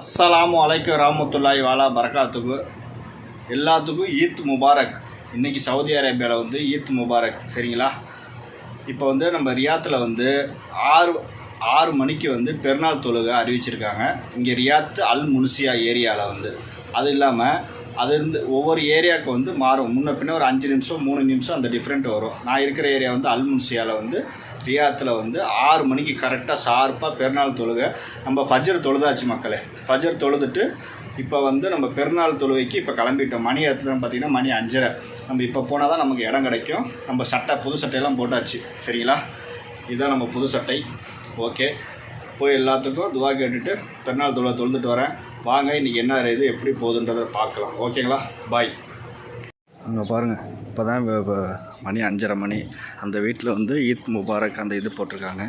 அஸ்ஸலாமு அலைக்கும் ராமத்துல்லாய் வாலா பரகாத்துக்கு எல்லாத்துக்கும் ஈத் முபாரக். இன்றைக்கி சவுதி அரேபியாவில் வந்து ஈத் முபாரக் சரிங்களா? இப்போ வந்து நம்ம ரியாத்தில் வந்து ஆறு ஆறு மணிக்கு வந்து பெருநாள் தொழுகை அறிவிச்சிருக்காங்க. இங்கே ரியாத் அல் முன்சியா ஏரியாவில் வந்து. அது இல்லாமல் அது இருந்து ஒவ்வொரு ஏரியாவுக்கு வந்து மாறும். முன்ன பின்ன ஒரு அஞ்சு நிமிஷம் மூணு நிமிஷம் அந்த டிஃப்ரெண்ட் வரும். நான் இருக்கிற ஏரியா வந்து அல்முன்சியாவில் வந்து ரியாத்தில் வந்து ஆறு மணிக்கு கரெக்டாக ஷார்ப்பாக பெருநாள் தொழுகை. நம்ம ஃபஜர் தொழுதாச்சு மக்களே. ஃபஜர் தொழுதுட்டு இப்போ வந்து நம்ம பெருநாள் தொழுவைக்கு இப்போ கிளம்பிட்டோம். மணி எத்தனை பார்த்தீங்கன்னா மணி அஞ்சரை. நம்ம இப்போ போனால் தான் நமக்கு இடம் கிடைக்கும். நம்ம சட்டை புது சட்டையெல்லாம் போட்டாச்சு. சரிங்களா? இதுதான் நம்ம புது சட்டை. ஓகே. போய் எல்லாத்துக்கும் துவா கேட்டுட்டு பெருநாள் தொழுவை தொழுதுட்டு வரேன். வாங்க இன்றைக்கி என்ன இது எப்படி போகுதுன்றதை பார்க்கலாம். ஓகேங்களா? பாய் அங்கே பாருங்கள் இப்போ தான் இப்போ மணி அஞ்சரை மணி. அந்த வீட்டில் வந்து ஈத் முபாரக் அந்த இது போட்டிருக்காங்க.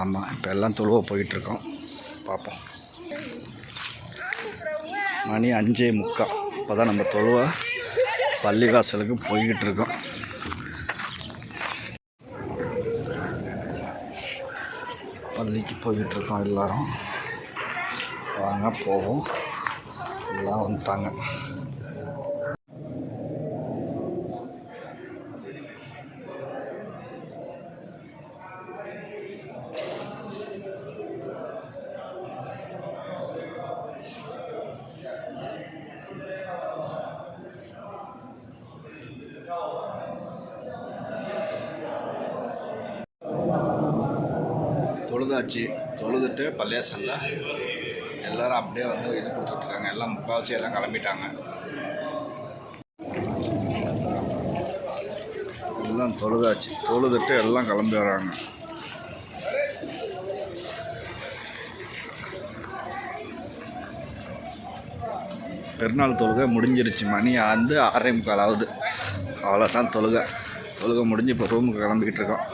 ஆமாம் இப்போ எல்லாம் தொழுவ போயிட்டுருக்கோம். பார்ப்போம் மணி அஞ்சே முக்கால். இப்போ தான் நம்ம தொழுவ பள்ளிவாசலுக்கு போய்கிட்டு இருக்கோம் பள்ளிக்கு போய்கிட்டு இருக்கோம் வாங்க போவோம். எல்லாம் வந்துட்டாங்க. தொழுதாச்சு. தொழுதுட்டு பல்லேசனில் எல்லாரும் அப்படியே வந்து இது கொடுத்துட்ருக்காங்க. எல்லாம் முக்கால்வாசி எல்லாம் கிளம்பிட்டாங்க. எல்லாம் தொழுதாச்சு. தொழுதுட்டு எல்லாம் கிளம்பி வராங்க. பெருநாள் தொழுகை முடிஞ்சிருச்சு. மணி ஆந்து ஆறே முக்கால் ஆகுது. அவ்வளோதான் தொழுகை. தொழுகை முடிஞ்சு இப்போ ரூமுக்கு கிளம்பிக்கிட்டு இருக்கோம்.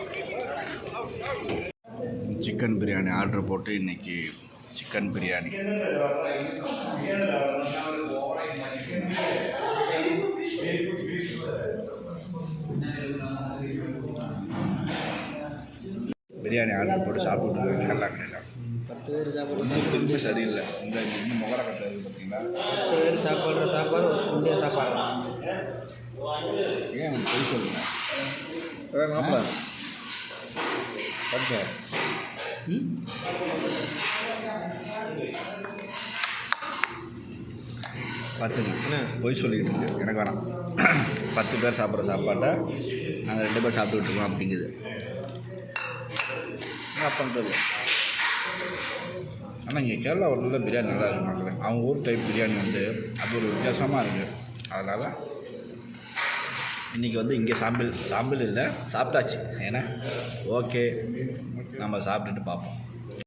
சிக்கன் பிரியாணி ஆர்டர் போட்டு இன்னைக்கு சிக்கன் பிரியாணி. பிரியாணி ஆர்டர் போட்டு சாப்பிட்டு இருக்காங்க. எல்லா கடையில். பத்து பேர் சாப்பிட்ற திரும்ப சரியில்லை. இந்த இன்னும் முகர கட்டை பார்த்தீங்களா? பத்து பேர் சாப்பிட்ற சாப்பாடு ஒரு குண்டியாக சாப்பாடு. ஏன் போய் சொல்லுங்க மாப்பிள்ள. பத்து பத்து பொய் சொல்லிக்கிட்டு இருக்கு. எனக்கு வேணாம். பத்து பேர் சாப்பிட்ற சாப்பாட்டை நாங்கள் ரெண்டு பேர் சாப்பிட்டுக்கிட்டு இருக்கோம் அப்படிங்குது. என்ன பண்ணுறது ஆனால் இங்கே கேரளா ஒரு நல்ல பிரியாணி நல்லா இருக்கு மக்களே அவங்க ஊர் டைப் பிரியாணி வந்து அது ஒரு வித்தியாசமாக இருக்குது அதனால் இன்றைக்கி வந்து இங்கே சாம்பிள் சாம்பிள் இல்லை சாப்பிட்டாச்சு. ஏன்னா ஓகே நம்ம சாப்பிட்டுட்டு பார்ப்போம்.